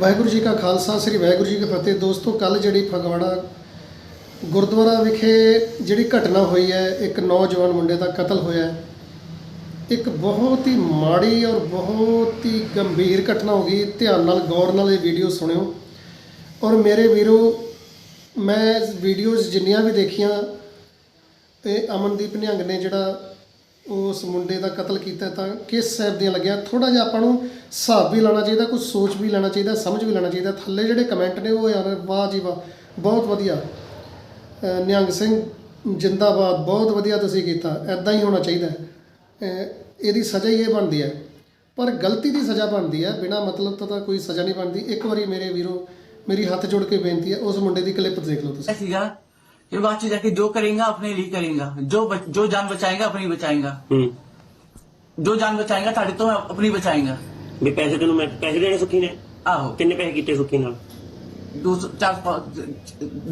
ਵਾਹਿਗੁਰੂ ਜੀ ਕਾ ਖਾਲਸਾ, ਸ੍ਰੀ ਵਾਹਿਗੁਰੂ ਜੀ ਕੀ ਫਤਿਹ। ਦੋਸਤੋ ਕੱਲ ਜਿਹੜੀ ਫਗਵਾੜਾ ਗੁਰਦੁਆਰਾ ਵਿਖੇ ਜਿਹੜੀ ਘਟਨਾ ਹੋਈ ਹੈ, ਇੱਕ ਨੌਜਵਾਨ ਮੁੰਡੇ ਦਾ ਕਤਲ ਹੋਇਆ ਹੈ। ਇੱਕ ਬਹੁਤ ਹੀ ਮਾੜੀ ਔਰ ਬਹੁਤ ਹੀ ਗੰਭੀਰ ਘਟਨਾ ਹੋ ਗਈ। ਧਿਆਨ ਨਾਲ, ਗੌਰ ਨਾਲ ਇਹ ਵੀਡੀਓ ਸੁਣਿਓ। ਔਰ ਮੇਰੇ ਵੀਰੋ, ਮੈਂ ਵੀਡੀਓਜ਼ ਜਿੰਨੀਆਂ ਵੀ ਦੇਖੀਆਂ, ਇਹ ਅਮਨਦੀਪ ਨਿਹੰਗ ਨੇ ਜਿਹੜਾ ਉਸ ਮੁੰਡੇ ਦਾ ਕਤਲ ਕੀਤਾ ਤਾਂ ਕਿਸ ਸਾਹਿਬ ਦੀਆਂ ਲੱਗਿਆ? ਥੋੜਾ ਜਿਹਾ ਆਪਾਂ ਨੂੰ ਹਿਸਾਬ ਵੀ ਲਾਣਾ ਚਾਹੀਦਾ ਕੁਝ ਸੋਚ ਵੀ ਲੈਣਾ ਚਾਹੀਦਾ, ਸਮਝ ਵੀ ਲੈਣਾ ਚਾਹੀਦਾ। ਥੱਲੇ ਜਿਹੜੇ ਕਮੈਂਟ ਨੇ ਉਹ ਯਾਰ ਵਾਹ ਜੀ ਵਾਹ, ਬਹੁਤ ਵਧੀਆ। ਨਿਹੰਗ ਸਿੰਘ ਜਿੰਦਾਬਾਦ, ਬਹੁਤ ਵਧੀਆ ਤੁਸੀਂ ਕੀਤਾ ਐਦਾਂ ਹੀ ਹੋਣਾ ਚਾਹੀਦਾ। ਇਹਦੀ ਸਜ਼ਾ ਹੀ ਇਹ ਬਣਦੀ ਹੈ। ਪਰ ਗਲਤੀ ਦੀ ਸਜ਼ਾ ਬਣਦੀ ਹੈ, ਬਿਨਾ ਮਤਲਬ ਤੋਂ ਤਾਂ ਕੋਈ ਸਜ਼ਾ ਨਹੀਂ ਬਣਦੀ। ਇੱਕ ਵਾਰੀ ਮੇਰੇ ਵੀਰੋ, ਮੇਰੀ ਹੱਥ ਜੋੜ ਕੇ ਬੇਨਤੀ ਹੈ, ਉਸ ਮੁੰਡੇ ਦੀ ਕਲਿੱਪ ਦੇਖ ਲਓ ਤੁਸੀਂ। सीखा ये बात चीज है कि जो करेगा अपने लिए करेगा जो बच, जो जान बचाएगा अपनी बचाएगा ਹੂੰ जो जान बचाएगा ताड़ी तो अपनी बचाएगा ਵੀ ਪੈਸੇ ਤੈਨੂੰ ਮੈਂ ਪੈਸੇ ਦੇਣੇ ਸੁੱਖੀ ਨੇ आहो ਕਿੰਨੇ ਪੈਸੇ ਕੀਤੇ ਸੁੱਖੀ ਨਾਲ दो सौ चार पाँच-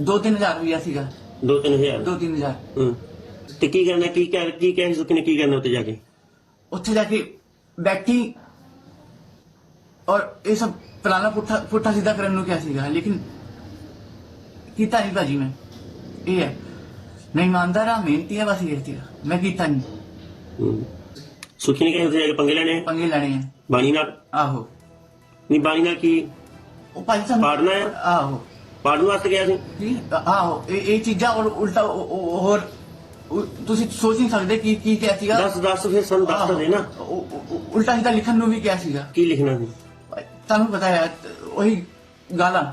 दो तीन हजार रुपया सीखा 2-3000 दो तीन हजार ਹੂੰ ਤੇ ਕੀ ਕਰਨਾ ਕੀ ਕਰ ਕੀ ਕਹਿ ਸੁੱਖੀ ਨੇ ਕੀ ਕਰਨਾ ਉੱਤੇ ਜਾ ਕੇ ਉੱਥੇ ਜਾ ਕੇ ਬੈਠੀ ਔਰ ਇਹ ਸਭ ਪੁਰਾਣਾ ਪੁੱਠਾ ਪੁੱਠਾ ਸਿੱਧਾ ਕਰਨ ਨੂੰ ਕਿਹਾ ਸੀਗਾ ਲੇਕਿਨ ਕੀਤਾ ਨਹੀਂ ਭਾਜੀ ਮੈਂ ਇਹ ਹੈ। ਮੈਂ ਇਮਾਨਦਾਰ ਆ ਮਿਹਨਤੀ ਆ ਬਸ ਇਹ ਸੀਗਾ ਮੈਂ ਕੀਤਾ ਨਹੀਂ। ਹੂੰ। ਸੁੱਖੀ ਨੇ ਕਹੇ ਜਾ ਕੇ ਪੰਗੇ ਲੈਣੇ ਆ? ਪੰਗੇ ਲੈਣੇ ਆ। ਬਾਣੀ ਨਾਲ? ਆਹੋ। ਨਹੀਂ ਬਾਣੀ ਨਾਲ ਕੀ? ਉਹ ਭਾਜੀ ਸਾਨੂੰ ਪਾੜਨਾ ਹੈ? ਆਹੋ। ਪੜਨ ਵਾਸਤੇ ਗਿਆ ਸੀ? ਜੀ ਆਹੋ। ਇਹ ਇਹ ਚੀਜ਼ਾਂ ਔਰ ਉਲਟਾ ਉਹ- ਉਹ- ਹੋਰ ਉਹ- ਤੁਸੀਂ ਸੋਚ ਨਹੀਂ ਸਕਦੇ ਕੀ ਕੀ ਕਿਹਾ ਸੀਗਾ। ਦੱਸ ਦੱਸ ਫਿਰ ਸਾਨੂੰ ਦੱਸ ਤਾਂ ਦੇ ਨਾ। ਉਹ- ਉਹ- ਉਹ- ਉਲਟਾ ਸਿੱਧਾ ਲਿਖਣ ਨੂੰ ਵੀ ਕਿਹਾ ਸੀਗਾ। ਕੀ ਲਿਖਣਾ ਸੀ? ਤੁਹਾਨੂੰ ਪਤਾ ਹੈ ਉਹੀ ਗਾਲਾਂ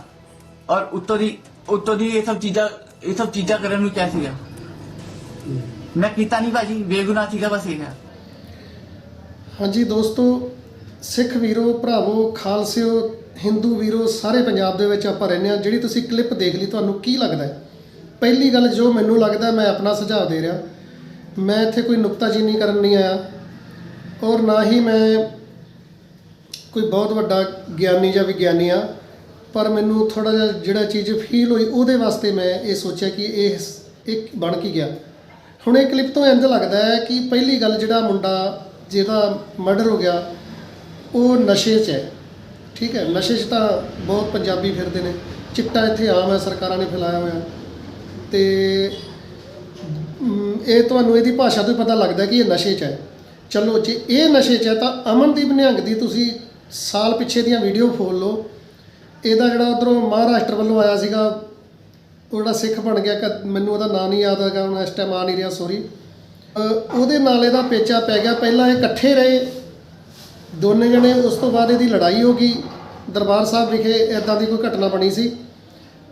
ਔਰ ਉੱਤੋਂ ਦੀ ਉੱਤੋਂ ਦੀ ਇਹ ਸਭ ਚੀਜ਼ਾਂ ਇਹ ਸਭ ਚੀਜ਼ਾਂ ਕਰਨ ਨੂੰ ਕਿਹਾ ਸੀਗਾ। ਮੈਂ ਕੀਤਾ ਨਹੀਂ ਭਾਜੀ, ਬੇਗੁਨਾਹ ਸੀਗਾ ਬਸ ਇਹ। ਹਾਂਜੀ ਦੋਸਤੋ, ਸਿੱਖ ਵੀਰੋ, ਭਰਾਵੋ, ਖਾਲਸਿਓ, ਹਿੰਦੂ ਵੀਰੋ, ਸਾਰੇ ਪੰਜਾਬ ਦੇ ਵਿੱਚ ਆਪਾਂ ਰਹਿੰਦੇ ਹਾਂ। ਜਿਹੜੀ ਤੁਸੀਂ ਕਲਿੱਪ ਦੇਖ ਲਈ, ਤੁਹਾਨੂੰ ਕੀ ਲੱਗਦਾ ਹੈ? ਪਹਿਲੀ ਗੱਲ ਜੋ ਮੈਨੂੰ ਲੱਗਦਾ, ਮੈਂ ਆਪਣਾ ਸੁਝਾਅ ਦੇ ਰਿਹਾ। ਮੈਂ ਇੱਥੇ ਕੋਈ ਨੁਕਤਾਚੀਨੀ ਕਰਨ ਨਹੀਂ ਆਇਆ। ਔਰ ਨਾ ਹੀ ਮੈਂ ਕੋਈ ਬਹੁਤ ਵੱਡਾ ਗਿਆਨੀ ਜਾਂ ਵਿਗਿਆਨੀ ਆ ਪਰ ਮੈਨੂੰ ਥੋੜਾ ਜਿਹਾ ਜਿਹੜਾ ਚੀਜ਼ ਫੀਲ ਹੋਈ ਉਹਦੇ ਵਾਸਤੇ ਮੈਂ ਇਹ ਸੋਚਿਆ ਕਿ ਇਹ ਇੱਕ ਬਣ ਕੇ ਗਿਆ। ਹੁਣ ਇਹ ਕਲਿੱਪ ਤੋਂ ਇੰਜ ਲੱਗਦਾ ਹੈ ਕਿ ਪਹਿਲੀ ਗੱਲ ਜਿਹੜਾ ਮੁੰਡਾ ਜਿਹਦਾ ਮਰਡਰ ਹੋ ਗਿਆ, ਉਹ ਨਸ਼ੇ 'ਚ ਹੈ। ਠੀਕ ਹੈ, ਨਸ਼ੇ 'ਚ ਤਾਂ ਬਹੁਤ ਪੰਜਾਬੀ ਫਿਰਦੇ ਨੇ। ਚਿੱਟਾ ਇੱਥੇ ਆਮ ਹੈ, ਸਰਕਾਰਾਂ ਨੇ ਫੈਲਾਇਆ ਹੋਇਆ। ਤੇ ਇਹ ਤੁਹਾਨੂੰ ਇਹਦੀ ਭਾਸ਼ਾ ਤੋਂ ਹੀ ਪਤਾ ਲੱਗਦਾ ਕਿ ਇਹ ਨਸ਼ੇ 'ਚ ਹੈ। ਚਲੋ, ਜੇ ਇਹ ਨਸ਼ੇ 'ਚ ਹੈ ਤਾਂ ਅਮਨਦੀਪ ਨਿਹੰਗ ਦੀ ਤੁਸੀਂ ਸਾਲ ਪਿੱਛੇ ਦੀਆਂ ਵੀਡੀਓ ਫੋਲ ਲਓ। ਇਹਦਾ ਜਿਹੜਾ ਉਧਰੋਂ ਮਹਾਰਾਸ਼ਟਰ ਵੱਲੋਂ ਆਇਆ ਸੀਗਾ, ਉਹ ਜਿਹੜਾ ਸਿੱਖ ਬਣ ਗਿਆ ਕ- ਮੈਨੂੰ ਉਹਦਾ ਨਾਂ ਨਹੀਂ ਯਾਦ ਹੈਗਾ, ਹੁਣ ਇਸ ਟਾਈਮ ਆ ਨਹੀਂ ਰਿਹਾ ਸੌਰੀ ਉਹਦੇ ਨਾਲ ਇਹਦਾ ਪੇਚਾ ਪੈ ਗਿਆ, ਪਹਿਲਾਂ ਇਹ ਇਕੱਠੇ ਰਹੇ, ਦੋਨੇ ਜਣੇ, ਉਸ ਤੋਂ ਬਾਅਦ ਇਹਦੀ ਲੜਾਈ ਹੋ ਗਈ। ਦਰਬਾਰ ਸਾਹਿਬ ਵਿਖੇ ਇਦਾਂ ਦੀ ਕੋਈ ਘਟਨਾ ਬਣੀ ਸੀ।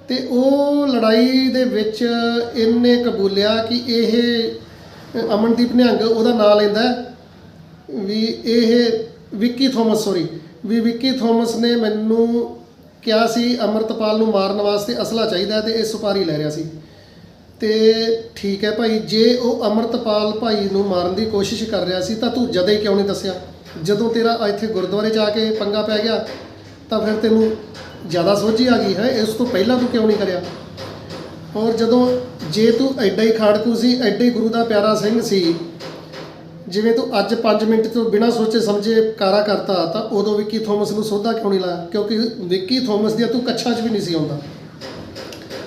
ਤੇ ਉਹ ਲੜਾਈ ਦੇ ਵਿੱਚ ਇਹਨੇ ਕਬੂਲਿਆ ਕਿ ਇਹ ਅਮਨਦੀਪ ਨਿਹੰਗ ਉਹਦਾ ਨਾਂ ਲੈਂਦਾ ਵੀ ਇਹ ਵਿੱਕੀ ਥੋਮਸ ਸੌਰੀ ਵੀ ਵਿੱਕੀ ਥੋਮਸ ਨੇ ਮੈਨੂੰ ਕਿਹਾ ਸੀ ਅਮਰਤਪਾਲ ਨੂੰ ਮਾਰਨ ਵਾਸਤੇ ਅਸਲਾ ਚਾਹੀਦਾ ਹੈ ਤੇ ਇਹ ਸੁਪਾਰੀ ਲੈ ਰਿਹਾ ਸੀ। ਤੇ ਠੀਕ ਹੈ ਭਾਈ, ਜੇ ਉਹ ਅਮਰਤਪਾਲ ਭਾਈ ਨੂੰ ਮਾਰਨ ਦੀ ਕੋਸ਼ਿਸ਼ ਕਰ ਰਿਹਾ ਸੀ ਤਾਂ ਤੂੰ ਜਦੇ ਕਿਉਂ ਨਹੀਂ ਦੱਸਿਆ? ਜਦੋਂ ਤੇਰਾ ਇੱਥੇ ਗੁਰਦੁਆਰੇ ਜਾ ਕੇ ਪੰਗਾ ਪੈ ਗਿਆ, ਤਾਂ ਫਿਰ ਤੈਨੂੰ ਜ਼ਿਆਦਾ ਸੋਝੀ ਆ ਗਈ ਹੈ, ਇਸ ਤੋਂ ਪਹਿਲਾਂ ਤੂੰ ਕਿਉਂ ਨਹੀਂ ਕਰਿਆ? ਔਰ ਜਦੋਂ ਜੇ ਤੂੰ ਐਡਾ ਹੀ ਖਾੜਕੂ ਸੀ, ਐਡਾ ਹੀ ਗੁਰੂ ਦਾ ਪਿਆਰਾ ਸਿੰਘ ਸੀ ਜਿਵੇਂ ਤੂੰ ਅੱਜ 5 ਮਿੰਟ ਤੋਂ ਬਿਨਾਂ ਸੋਚੇ ਸਮਝੇ ਕਾਰਾ ਕਰਤਾ, ਤਾਂ ਉਦੋਂ ਵਿੱਕੀ ਥੋਮਸ ਨੂੰ ਸੋਧਾ ਕਿਉਂ ਨਹੀਂ ਲਾਇਆ? ਕਿਉਂਕਿ ਵਿੱਕੀ ਥੋਮਸ ਦੀਆਂ ਤੂੰ ਕੱਛਾਂ 'ਚ ਵੀ ਨਹੀਂ ਸੀ ਆਉਂਦਾ।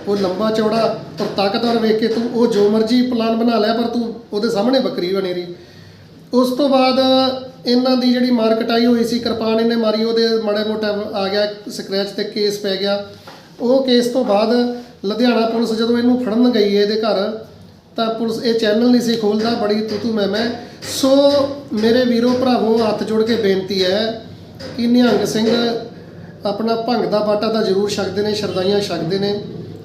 ਉਹ ਲੰਬਾ ਚੌੜਾ ਔਰ ਤਾਕਤਵਰ ਵੇਖ ਕੇ ਤੂੰ ਉਹ ਜੋ ਮਰਜ਼ੀ ਪਲਾਨ ਬਣਾ ਲਿਆ, ਪਰ ਤੂੰ ਉਹਦੇ ਸਾਹਮਣੇ ਬੱਕਰੀ ਬਣੀ ਰਹੀ। ਉਸ ਤੋਂ ਬਾਅਦ ਇਹਨਾਂ ਦੀ ਜਿਹੜੀ ਮਾਰ ਕਟਾਈ ਹੋਈ ਸੀ, ਕਿਰਪਾਨ ਇਹਨੇ ਮਾਰੀ, ਉਹਦੇ ਮਾੜਾ ਮੋਟਾ ਆ ਗਿਆ ਸਕ੍ਰੈਚ ਤੇ ਕੇਸ ਪੈ ਗਿਆ। ਉਹ ਕੇਸ ਤੋਂ ਬਾਅਦ ਲੁਧਿਆਣਾ ਪੁਲਿਸ ਜਦੋਂ ਇਹਨੂੰ ਫੜਨ ਗਈ, ਇਹਦੇ ਘਰ ਤਾਂ ਪੁਲਿਸ ਇਹ ਚੈਨਲ ਨਹੀਂ ਸੀ ਖੋਲਦਾ, ਬੜੀ ਤੂੰ ਤੂੰ ਮੈਂ ਮੈਂ। ਸੋ ਮੇਰੇ ਵੀਰੋ ਭਰਾਵੋ, ਹੱਥ ਜੋੜ ਕੇ ਬੇਨਤੀ ਹੈ ਕਿ ਨਿਹੰਗ ਸਿੰਘ ਆਪਣਾ ਭੰਗ ਦਾ ਬਾਟਾ ਤਾਂ ਜ਼ਰੂਰ ਛਕਦੇ ਨੇ, ਸ਼ਰਦਾਈਆਂ ਛਕਦੇ ਨੇ।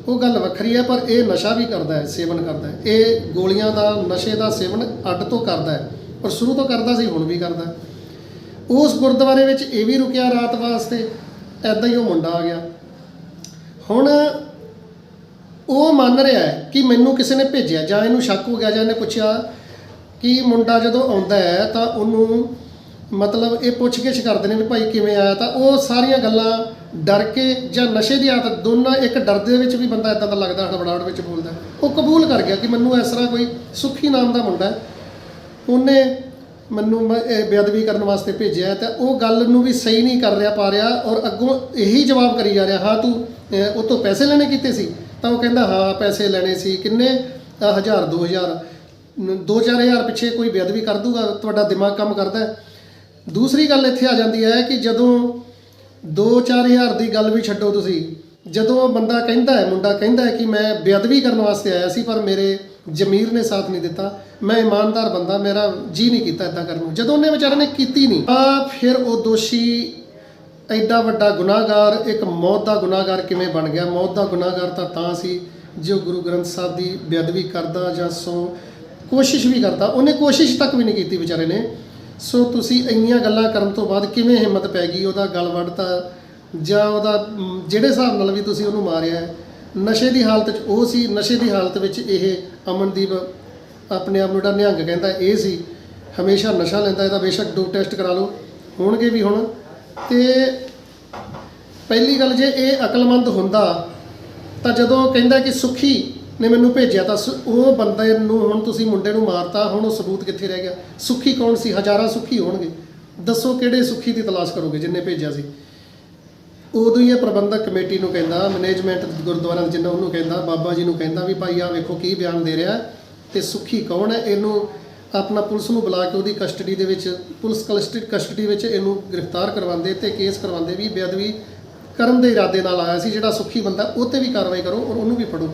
ਉਹ ਗੱਲ ਵੱਖਰੀ ਹੈ, ਪਰ ਇਹ ਨਸ਼ਾ ਵੀ ਕਰਦਾ ਹੈ, ਸੇਵਨ ਕਰਦਾ ਹੈ। ਇਹ ਗੋਲੀਆਂ ਦਾ, ਨਸ਼ੇ ਦਾ ਸੇਵਨ ਅੱਡ ਤੋਂ ਕਰਦਾ ਹੈ ਪਰ ਸ਼ੁਰੂ ਤੋਂ ਕਰਦਾ ਸੀ, ਹੁਣ ਵੀ ਕਰਦਾ ਹੈ। ਉਸ ਗੁਰਦੁਆਰੇ ਵਿੱਚ ਇਹ ਵੀ ਰੁਕਿਆ ਰਾਤ ਵਾਸਤੇ ਐਦਾਂ ਹੀ ਉਹ ਮੁੰਡਾ ਆ ਗਿਆ। ਹੁਣ ਉਹ ਮੰਨ ਰਿਹਾ ਹੈ ਕਿ ਮੈਨੂੰ ਕਿਸੇ ਨੇ ਭੇਜਿਆ ਜਾਂ ਇਹਨੂੰ ਸ਼ੱਕ ਹੋ ਗਿਆ ਜਾਂ ਇਹਨੇ ਪੁੱਛਿਆ ਕਿ ਮੁੰਡਾ ਜਦੋਂ ਆਉਂਦਾ ਹੈ ਤਾਂ ਉਹਨੂੰ ਮਤਲਬ ਇਹ ਪੁੱਛ-ਗਿੱਛ ਕਰਦੇ ਨੇ ਵੀ ਭਾਈ ਕਿਵੇਂ ਆਇਆ? ਤਾਂ ਉਹ ਸਾਰੀਆਂ ਗੱਲਾਂ ਡਰ ਕੇ ਜਾਂ ਨਸ਼ੇ ਦੀ ਆਦਤ ਦੋਨਾਂ ਇੱਕ ਡਰ ਦੇ ਵਿੱਚ ਵੀ ਬੰਦਾ ਇਦਾਂ ਦਾ ਲੱਗਦਾ, ਹੜਬੜਾਹਟ ਵਿੱਚ ਬੋਲਦਾ। ਉਹ ਕਬੂਲ ਕਰ ਗਿਆ ਕਿ ਮੈਨੂੰ ਇਸ ਤਰ੍ਹਾਂ ਕੋਈ ਸੁਖੀ ਨਾਮ ਦਾ ਮੁੰਡਾ ਉਹਨੇ ਮੈਨੂੰ ਬੇਅਦਬੀ ਕਰਨ ਵਾਸਤੇ ਭੇਜਿਆ ਤਾਂ ਉਹ ਗੱਲ ਨੂੰ ਵੀ ਸਹੀ ਨਹੀਂ ਕਰ ਰਿਹਾ, ਪਾ ਰਿਹਾ ਔਰ ਅੱਗੋਂ ਇਹੀ ਜਵਾਬ ਕਰੀ ਜਾ ਰਿਹਾ, ਹਾਂ ਤੂੰ ਉਹ ਤੋਂ ਪੈਸੇ ਲੈਣੇ ਕੀਤੇ ਸੀ? ਤਾਂ ਉਹ ਕਹਿੰਦਾ ਹਾਂ ਪੈਸੇ ਲੈਣੇ ਸੀ ਕਿੰਨੇ? ਆਹ, ਹਜ਼ਾਰ 2000 2-4000 ਪਿੱਛੇ ਕੋਈ ਬੇਅਦਬੀ ਕਰ ਦੂਗਾ ਤੁਹਾਡਾ ਦਿਮਾਗ ਕੰਮ ਕਰਦਾ ਦੂਸਰੀ ਗੱਲ ਇੱਥੇ ਆ ਜਾਂਦੀ ਹੈ ਕਿ ਜਦੋਂ 2-4000 ਦੀ ਗੱਲ ਵੀ ਛੱਡੋ ਤੁਸੀਂ ਜਦੋਂ ਉਹ ਬੰਦਾ ਕਹਿੰਦਾ ਹੈ ਮੁੰਡਾ ਕਹਿੰਦਾ ਹੈ ਕਿ ਮੈਂ ਬੇਅਦਬੀ ਕਰਨ ਵਾਸਤੇ ਆਇਆ ਸੀ ਪਰ ਮੇਰੇ ਜ਼ਮੀਰ ਨੇ ਸਾਥ ਨਹੀਂ ਦਿੱਤਾ ਮੈਂ ਇਮਾਨਦਾਰ ਬੰਦਾ ਮੇਰਾ ਜੀ ਨਹੀਂ ਕੀਤਾ ਇਦਾਂ ਕਰਨ ਨੂੰ। ਜਦੋਂ ਉਹਨੇ ਵਿਚਾਰੇ ਨੇ ਕੀਤੀ ਨਹੀਂ ਆ ਫਿਰ ਉਹ ਦੋਸ਼ੀ ਐਡਾ ਵੱਡਾ ਗੁਨਾਹਗਾਰ, ਇੱਕ ਮੌਤ ਦਾ ਗੁਨਾਹਗਾਰ ਕਿਵੇਂ ਬਣ ਗਿਆ? ਮੌਤ ਦਾ ਗੁਨਾਹਗਾਰ ਤਾਂ ਤਾਂ ਸੀ, ਜੋ ਗੁਰੂ ਗ੍ਰੰਥ ਸਾਹਿਬ ਦੀ ਬੇਅਦਬੀ ਕਰਦਾ ਜਾਂ ਸੋ, ਕੋਸ਼ਿਸ਼ ਵੀ ਕਰਦਾ, ਉਹਨੇ ਕੋਸ਼ਿਸ਼ ਤੱਕ ਵੀ ਨਹੀਂ ਕੀਤੀ ਵਿਚਾਰੇ ਨੇ। ਸੋ ਤੁਸੀਂ ਇੰਨੀਆਂ ਗੱਲਾਂ ਕਰਨ ਤੋਂ ਬਾਅਦ ਕਿਵੇਂ ਹਿੰਮਤ ਪੈ ਗਈ? ਉਹਦਾ ਗਲ ਵੱਢਤਾ ਜਾਂ ਉਹਦਾ ਜਿਹੜੇ ਹਿਸਾਬ ਨਾਲ ਵੀ ਤੁਸੀਂ ਉਹਨੂੰ ਮਾਰਿਆ ਨਸ਼ੇ ਦੀ ਹਾਲਤ 'ਚ ਉਹ ਸੀ, ਨਸ਼ੇ ਦੀ ਹਾਲਤ ਵਿੱਚ ਇਹ ਅਮਨਦੀਪ ਆਪਣੇ ਆਪ ਨੂੰ ਜਿਹੜਾ ਨਿਹੰਗ ਕਹਿੰਦਾ, ਇਹ ਸੀ, ਹਮੇਸ਼ਾ ਨਸ਼ਾ ਲੈਂਦਾ, ਇਹਦਾ ਬੇਸ਼ੱਕ ਡੋਪ ਟੈਸਟ ਕਰਾ ਲਓ, ਹੋਣਗੇ ਵੀ ਹੁਣ। ਤੇ ਪਹਿਲੀ ਗੱਲ ਜੇ ਇਹ ਅਕਲਮੰਦ ਹੁੰਦਾ, ਤਾਂ ਜਦੋਂ ਕਹਿੰਦਾ ਕਿ ਸੁਖੀ ਨੇ ਮੈਨੂੰ ਭੇਜਿਆ, ਤਾਂ ਸੁ- ਉਹ ਬੰਦੇ ਨੂੰ ਹੁਣ ਤੁਸੀਂ ਮੁੰਡੇ ਨੂੰ ਮਾਰਤਾ, ਹੁਣ ਉਹ ਸਬੂਤ ਕਿੱਥੇ ਰਹਿ ਗਿਆ? ਸੁਖੀ ਕੌਣ ਸੀ? ਹਜ਼ਾਰਾਂ ਸੁਖੀ ਹੋਣਗੇ। ਦੱਸੋ ਕਿਹੜੇ ਸੁਖੀ ਦੀ ਤਲਾਸ਼ ਕਰੋਗੇ ਜਿੰਨੇ ਭੇਜਿਆ ਸੀ? ਉਦੋਂ ਹੀ ਇਹ ਪ੍ਰਬੰਧਕ ਕਮੇਟੀ ਨੂੰ ਕਹਿੰਦਾ ਮੈਨੇਜਮੈਂਟ ਗੁਰਦੁਆਰਾ ਜਿੰਨਾ ਉਹਨੂੰ ਕਹਿੰਦਾ, ਬਾਬਾ ਜੀ ਨੂੰ ਕਹਿੰਦਾ ਵੀ ਭਾਈ ਆ ਵੇਖੋ ਕੀ ਬਿਆਨ ਦੇ ਰਿਹਾ ਹੈ, ਤੇ ਸੁਖੀ ਕੌਣ ਹੈ? ਇਹਨੂੰ ਆਪਣਾ ਪੁਲਿਸ ਨੂੰ ਬੁਲਾ ਕੇ ਉਹਦੀ ਕਸਟਡੀ ਦੇ ਵਿੱਚ, ਪੁਲਿਸ ਕਸਟਡੀ ਕਸਟਡੀ ਵਿੱਚ ਇਹਨੂੰ ਗ੍ਰਿਫਤਾਰ ਕਰਵਾਉਂਦੇ ਤੇ ਕੇਸ ਕਰਵਾਉਂਦੇ ਵੀ, ਬੇਅਦਬੀ ਕਰਨ ਦੇ ਇਰਾਦੇ ਨਾਲ ਆਇਆ ਸੀ, ਜਿਹੜਾ ਸੁਖੀ ਬੰਦਾ, ਉਹ ਤੇ ਵੀ ਕਾਰਵਾਈ ਕਰੋ ਔਰ ਉਹਨੂੰ ਵੀ ਫੜੋ।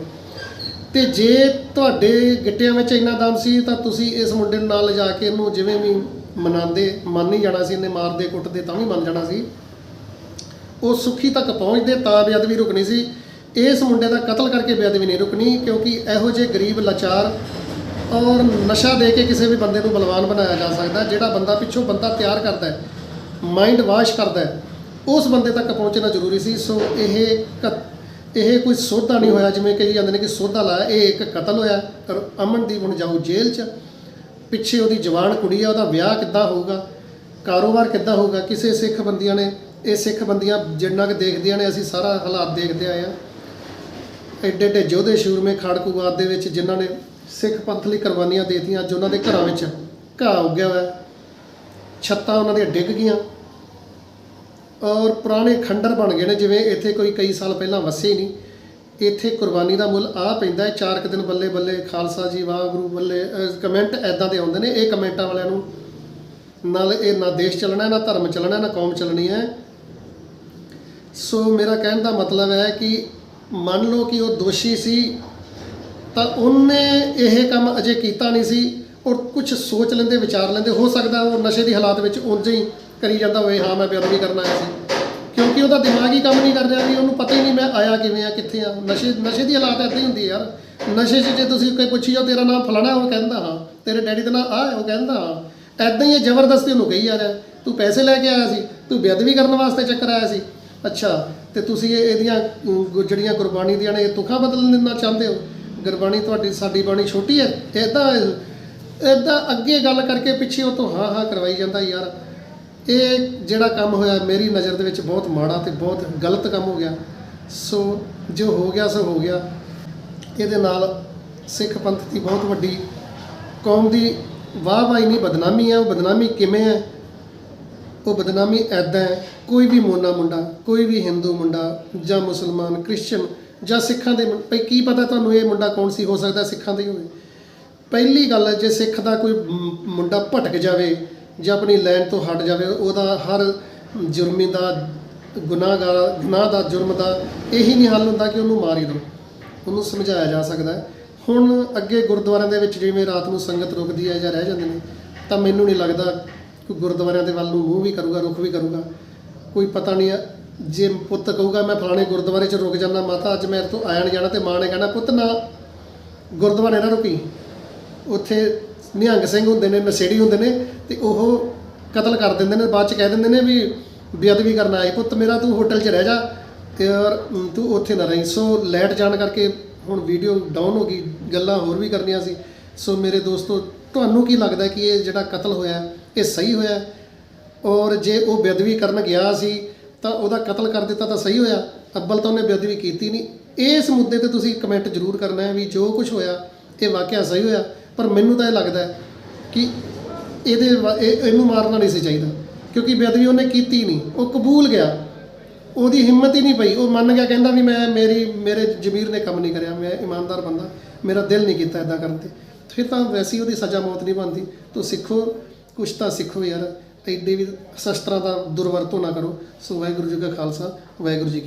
ਤੇ ਜੇ ਤੁਹਾਡੇ ਗਿੱਟਿਆਂ ਵਿੱਚ ਇੰਨਾ ਦਮ ਸੀ, ਤਾਂ ਤੁਸੀਂ ਇਸ ਮੁੰਡੇ ਨੂੰ ਨਾਲ ਲਿਜਾ ਕੇ ਇਹਨੂੰ ਜਿਵੇਂ ਵੀ ਮਨਾਉਂਦੇ, ਮੰਨ ਹੀ ਜਾਣਾ ਸੀ, ਇਹਨੇ ਮਾਰਦੇ, ਕੁੱਟਦੇ, ਤਾਂ ਵੀ ਮੰਨ ਜਾਣਾ ਸੀ। ਉਹ ਸੁਖੀ ਤੱਕ ਪਹੁੰਚਦੇ, ਤਾਂ ਬੇਅਦਬੀ ਰੁਕਣੀ ਸੀ। ਇਸ ਮੁੰਡੇ ਦਾ ਕਤਲ ਕਰਕੇ ਬੇਅਦਬੀ ਨਹੀਂ ਰੁਕਣੀ, ਕਿਉਂਕਿ ਇਹੋ ਜਿਹੇ ਗਰੀਬ, ਲਾਚਾਰ ਔਰ ਨਸ਼ਾ ਦੇ ਕੇ ਕਿਸੇ ਵੀ ਬੰਦੇ ਨੂੰ ਬਲਵਾਨ ਬਣਾਇਆ ਜਾ ਸਕਦਾ ਜਿਹੜਾ ਬੰਦਾ ਪਿੱਛੋਂ ਬੰਦਾ ਤਿਆਰ ਕਰਦਾ ਹੈ ਮਾਈਂਡ ਵਾਸ਼ ਕਰਦਾ ਹੈ, ਉਸ ਬੰਦੇ ਤੱਕ ਪਹੁੰਚਣਾ ਜ਼ਰੂਰੀ ਸੀ। ਸੋ ਇਹ ਕ- ਇਹ ਕੋਈ ਸੋਧਾ ਨਹੀਂ ਹੋਇਆ। ਜਿਵੇਂ ਕਹੀ ਜਾਂਦੇ ਨੇ ਕਿ ਸੋਧਾ ਲਾਇਆ, ਇਹ ਇੱਕ ਕਤਲ ਹੋਇਆ। ਔਰ ਅਮਨਦੀਪ ਹੁਣ ਜਾਊ ਜੇਲ੍ਹ 'ਚ। ਪਿੱਛੇ ਉਹਦੀ ਜਵਾਨ ਕੁੜੀ ਆ, ਉਹਦਾ ਵਿਆਹ ਕਿੱਦਾਂ ਹੋਊਗਾ? ਕਾਰੋਬਾਰ ਕਿੱਦਾਂ ਹੋਊਗਾ? ਕਿਸੇ ਸਿੱਖ ਬੰਦੀਆਂ ਨੇ, ਇਹ ਸਿੱਖ ਬੰਦੀਆਂ ਜਿੰਨਾ ਕਿ ਦੇਖਦੀਆਂ ਨੇ, ਅਸੀਂ ਸਾਰਾ ਹਾਲਾਤ ਦੇਖਦੇ ਆਏ ਆ ਐਡੇ ਐਡੇ ਯੋਧੇ ਸ਼ੂਰਮੇ ਖਾੜਕੂਵਾਦ ਦੇ ਵਿੱਚ ਜਿਨ੍ਹਾਂ ਨੇ ਸਿੱਖ ਪੰਥ ਲਈ ਕੁਰਬਾਨੀਆਂ ਦੇਤੀਆਂ ਦਿੱਤੀਆਂ, ਅੱਜ ਉਹਨਾਂ ਦੇ ਘਰਾਂ ਵਿੱਚ ਘਾਹ ਉੱਗਿਆ ਹੋਇਆ ਛੱਤਾਂ ਉਹਨਾਂ ਦੀਆਂ ਡਿੱਗ ਗਈਆਂ। ਔਰ ਪੁਰਾਣੇ ਖੰਡਰ ਬਣ ਗਏ ਨੇ, ਜਿਵੇਂ ਇੱਥੇ ਕੋਈ ਕਈ ਸਾਲ ਪਹਿਲਾਂ ਵਸੇ ਹੀ ਨਹੀਂ। ਇੱਥੇ ਕੁਰਬਾਨੀ ਦਾ ਮੁੱਲ ਆ ਪੈਂਦਾ ਹੈ। ਚਾਰ ਕੁ ਦਿਨ ਬੱਲੇ ਬੱਲੇ ਖਾਲਸਾ ਜੀ, ਵਾਹਿਗੁਰੂ ਬੱਲੇ ਕਮੈਂਟ ਐਦਾਂ ਦੇ ਆਉਂਦੇ ਨੇ, ਇਹ ਕਮੈਂਟਾਂ ਵਾਲਿਆਂ ਨੂੰ ਨਾਲ ਇਹ ਨਾ ਦੇਸ਼ ਚੱਲਣਾ ਨਾ ਧਰਮ ਚੱਲਣਾ ਨਾ ਕੌਮ ਚੱਲਣੀ ਹੈ। ਸੋ ਮੇਰਾ ਕਹਿਣ ਦਾ ਮਤਲਬ ਹੈ ਕਿ ਮੰਨ ਲਓ ਕਿ ਉਹ ਦੋਸ਼ੀ ਸੀ ਤਾਂ ਉਹਨੇ ਇਹ ਕੰਮ ਅਜੇ ਕੀਤਾ ਨਹੀਂ ਸੀ ਔਰ ਕੁਝ ਸੋਚ ਲੈਂਦੇ, ਵਿਚਾਰ ਲੈਂਦੇ, ਹੋ ਸਕਦਾ ਉਹ ਨਸ਼ੇ ਦੀ ਹਾਲਾਤ ਵਿੱਚ ਉਂਝ ਹੀ ਕਰੀ ਜਾਂਦਾ ਹੋਵੇ, ਹਾਂ, ਮੈਂ ਬੇਅਦਬੀ ਕਰਨ ਆਇਆ ਸੀ। ਕਿਉਂਕਿ ਉਹਦਾ ਦਿਮਾਗ ਹੀ ਕੰਮ ਨਹੀਂ ਕਰ ਰਿਹਾ ਵੀ ਉਹਨੂੰ ਪਤਾ ਹੀ ਨਹੀਂ ਮੈਂ ਆਇਆ ਕਿਵੇਂ ਆ, ਕਿੱਥੇ ਆ। ਨਸ਼ੇ ਨਸ਼ੇ ਦੀ ਹਾਲਾਤ ਐਦਾਂ ਹੀ ਹੁੰਦੀ ਯਾਰ। ਨਸ਼ੇ 'ਚ ਜੇ ਤੁਸੀਂ ਕੋਈ ਪੁੱਛੀ ਜਾਓ, ਤੇਰਾ ਨਾਮ ਫਲਾਣਾ ਉਹ ਕਹਿੰਦਾ, ਹਾਂ, ਤੇਰੇ ਡੈਡੀ ਦਾ ਨਾਮ ਆ, ਉਹ ਕਹਿੰਦਾ, ਹਾਂ। ਐਦਾਂ ਹੀ ਇਹ ਜ਼ਬਰਦਸਤੀ ਉਹਨੂੰ ਕਹੀ ਜਾ ਰਿਹਾ। ਤੂੰ ਪੈਸੇ ਲੈ ਕੇ ਆਇਆ ਸੀ, ਤੂੰ ਬੇਅਦਬੀ ਕਰਨ ਵਾਸਤੇ ਚੱਕਰ ਆਇਆ ਸੀ। ਅੱਛਾ, ਤੇ ਤੁਸੀਂ ਇਹ, ਇਹਦੀਆਂ ਜਿਹੜੀਆਂ ਗੁਰਬਾਣੀ ਦੀਆਂ ਨੇ, ਇਹ ਤੁਕਾਂ ਬਦਲ ਦੇਣਾ ਚਾਹੁੰਦੇ ਹੋ? ਗੁਰਬਾਣੀ ਤੁਹਾਡੀ ਸਾਡੀ ਬਾਣੀ ਛੋਟੀ ਹੈ ਇਦਾਂ ਇਦਾਂ ਅੱਗੇ ਗੱਲ ਕਰਕੇ ਪਿੱਛੇ ਉਹ ਤੋਂ ਹਾਂ ਹਾਂ ਕਰਵਾਈ ਜਾਂਦਾ ਯਾਰ। ਇਹ ਜਿਹੜਾ ਕੰਮ ਹੋਇਆ, ਮੇਰੀ ਨਜ਼ਰ ਦੇ ਵਿੱਚ ਬਹੁਤ ਮਾੜਾ ਤੇ ਬਹੁਤ ਗਲਤ ਕੰਮ ਹੋ ਗਿਆ। ਸੋ ਜੋ ਹੋ ਗਿਆ, ਸੋ ਹੋ ਗਿਆ। ਇਹਦੇ ਨਾਲ ਸਿੱਖ ਪੰਥ ਦੀ ਬਹੁਤ ਵੱਡੀ ਕੌਮ ਦੀ ਵਾਹ ਵਾਹੀ ਨਹੀਂ ਬਦਨਾਮੀ ਹੈ, ਉਹ ਬਦਨਾਮੀ ਕਿਵੇਂ ਹੈ? ਉਹ ਬਦਨਾਮੀ ਐਦਾਂ ਹੈ, ਕੋਈ ਵੀ ਮੋਨਾ ਮੁੰਡਾ, ਕੋਈ ਵੀ ਹਿੰਦੂ ਮੁੰਡਾ ਜਾਂ ਮੁਸਲਮਾਨ ਕ੍ਰਿਸਚੀਅਨ ਜਾਂ ਸਿੱਖਾਂ ਦੇ ਮੁੰ- ਭਈ ਕੀ ਪਤਾ ਤੁਹਾਨੂੰ ਇਹ ਮੁੰਡਾ ਕੌਣ ਸੀ, ਹੋ ਸਕਦਾ ਸਿੱਖਾਂ ਦਾ ਹੀ ਹੋਵੇ। ਪਹਿਲੀ ਗੱਲ ਹੈ, ਜੇ ਸਿੱਖ ਦਾ ਕੋਈ ਮ- ਮੁੰਡਾ ਭਟਕ ਜਾਵੇ ਜਾਂ ਆਪਣੀ ਲਾਈਨ ਤੋਂ ਹਟ ਜਾਵੇ, ਉਹਦਾ ਹਰ ਜੁਰਮੀ ਦਾ, ਗੁਨਾਹਗਾਰ, ਗੁਨਾਹ ਦਾ ਜੁਰਮ ਦਾ ਇਹੀ ਨਹੀਂ ਹੱਲ ਹੁੰਦਾ ਕਿ ਉਹਨੂੰ ਮਾਰ ਹੀ ਦਿਓ ਉਹਨੂੰ ਸਮਝਾਇਆ ਜਾ ਸਕਦਾ ਹੈ। ਹੁਣ ਅੱਗੇ ਗੁਰਦੁਆਰਿਆਂ ਦੇ ਵਿੱਚ ਜਿਵੇਂ ਰਾਤ ਨੂੰ ਸੰਗਤ ਰੁਕਦੀ ਹੈ ਜਾਂ ਰਹਿ ਜਾਂਦੇ ਨੇ, ਤਾਂ ਮੈਨੂੰ ਨਹੀਂ ਲੱਗਦਾ ਕਿ ਗੁਰਦੁਆਰਿਆਂ ਦੇ ਵੱਲ ਨੂੰ ਮੂੰਹ ਵੀ ਕਰੂਗਾ, ਰੁਖ ਵੀ ਕਰੂਗਾ। ਕੋਈ ਪਤਾ ਨਹੀਂ ਹੈ ਜੇ ਪੁੱਤ ਕਹੂਗਾ ਮੈਂ ਫਲਾਣੇ ਗੁਰਦੁਆਰੇ 'ਚ ਰੁਕ ਜਾਂਦਾ, ਮਾਤਾ ਅੱਜ ਮੇਰੇ ਤੋਂ ਆਇਆ ਨਹੀਂ ਜਾਣਾ ਤੇ ਮਾਂ ਨੇ ਕਹਿਣਾ, ਪੁੱਤ ਨਾ, ਗੁਰਦੁਆਰੇ ਨਾ ਰੁਕੀ। ਉੱਥੇ ਨਿਹੰਗ ਸਿੰਘ ਹੁੰਦੇ ਨੇ, ਨਸ਼ੇੜੀ ਹੁੰਦੇ ਨੇ ਤੇ ਉਹ ਕਤਲ ਕਰ ਦਿੰਦੇ ਨੇ, ਬਾਅਦ ਚ ਕਹਿ ਦਿੰਦੇ ਨੇ ਵੀ ਬੇਅਦਬੀ ਕਰਨ ਆਏ। ਪੁੱਤ ਮੇਰਾ ਤੂੰ ਹੋਟਲ 'ਚ ਰਹਿ ਜਾ ਤੇ ਔਰ ਤੂੰ ਉੱਥੇ ਨਾ ਰਹੀ। ਸੋ ਲੈਟ ਜਾਣ ਕਰਕੇ ਹੁਣ ਵੀਡੀਓ ਡਾਊਨ ਹੋ ਗਈ, ਗੱਲਾਂ ਹੋਰ ਵੀ ਕਰਨੀਆਂ ਸੀ। ਸੋ ਮੇਰੇ ਦੋਸਤੋ, ਤੁਹਾਨੂੰ ਕੀ ਲੱਗਦਾ ਕਿ ਇਹ ਜਿਹੜਾ ਕਤਲ ਹੋਇਆ, ਇਹ ਸਹੀ ਹੋਇਆ? ਔਰ ਜੇ ਉਹ ਬੇਅਦਬੀ ਕਰਨ ਗਿਆ ਸੀ ਤਾਂ ਉਹਦਾ ਕਤਲ ਕਰ ਦਿੱਤਾ ਤਾਂ ਸਹੀ ਹੋਇਆ ਅੱਬਲ ਤਾਂ ਉਹਨੇ ਬੇਅਦਬੀ ਕੀਤੀ ਨਹੀਂ। ਇਸ ਮੁੱਦੇ ਤੇ ਤੁਸੀਂ ਕਮੈਂਟ ਜ਼ਰੂਰ ਕਰਨਾ ਹੈ ਵੀ ਜੋ ਕੁਝ ਹੋਇਆ, ਇਹ ਵਾਕਿਆ ਸਹੀ ਹੋਇਆ, ਪਰ ਮੈਨੂੰ ਤਾਂ ਇਹ ਲੱਗਦਾ ਹੈ ਕਿ ਇਹਦੇ ਵਾ- ਇਹਨੂੰ ਮਾਰਨਾ ਨਹੀਂ ਸੀ ਚਾਹੀਦਾ, ਕਿਉਂਕਿ ਬੇਅਦਬੀ ਉਹਨੇ ਕੀਤੀ ਨਹੀਂ, ਉਹ ਕਬੂਲ ਗਿਆ। ਉਹਦੀ ਹਿੰਮਤ ਹੀ ਨਹੀਂ ਪਈ, ਉਹ ਮੰਨ ਗਿਆ, ਕਹਿੰਦਾ ਵੀ ਮੈਂ ਮੇਰੀ, ਮੇਰੇ ਜ਼ਮੀਰ ਨੇ ਕੰਮ ਨਹੀਂ ਕਰਿਆ, ਮੈਂ ਇਮਾਨਦਾਰ ਬੰਦਾ, ਮੇਰਾ ਦਿਲ ਨਹੀਂ ਕੀਤਾ ਇਦਾਂ ਕਰਨ ਤੇ। ਫਿਰ ਤਾਂ ਵੈਸੇ ਹੀ ਉਹਦੀ ਸਜ਼ਾ ਮੌਤ ਨਹੀਂ ਬਣਦੀ। ਤੋ ਸਿੱਖੋ, ਕੁਛ ਤਾਂ ਸਿੱਖੋ ਯਾਰ। ਐਡੇ ਵੀ ਸ਼ਸਤਰਾਂ ਦਾ ਦੁਰਵਰਤੋਂ ਨਾ ਕਰੋ। ਸੋ ਵਾਹਿਗੁਰੂ ਜੀ ਕਾ ਖਾਲਸਾ, ਵਾਹਿਗੁਰੂ ਜੀ ਕੀ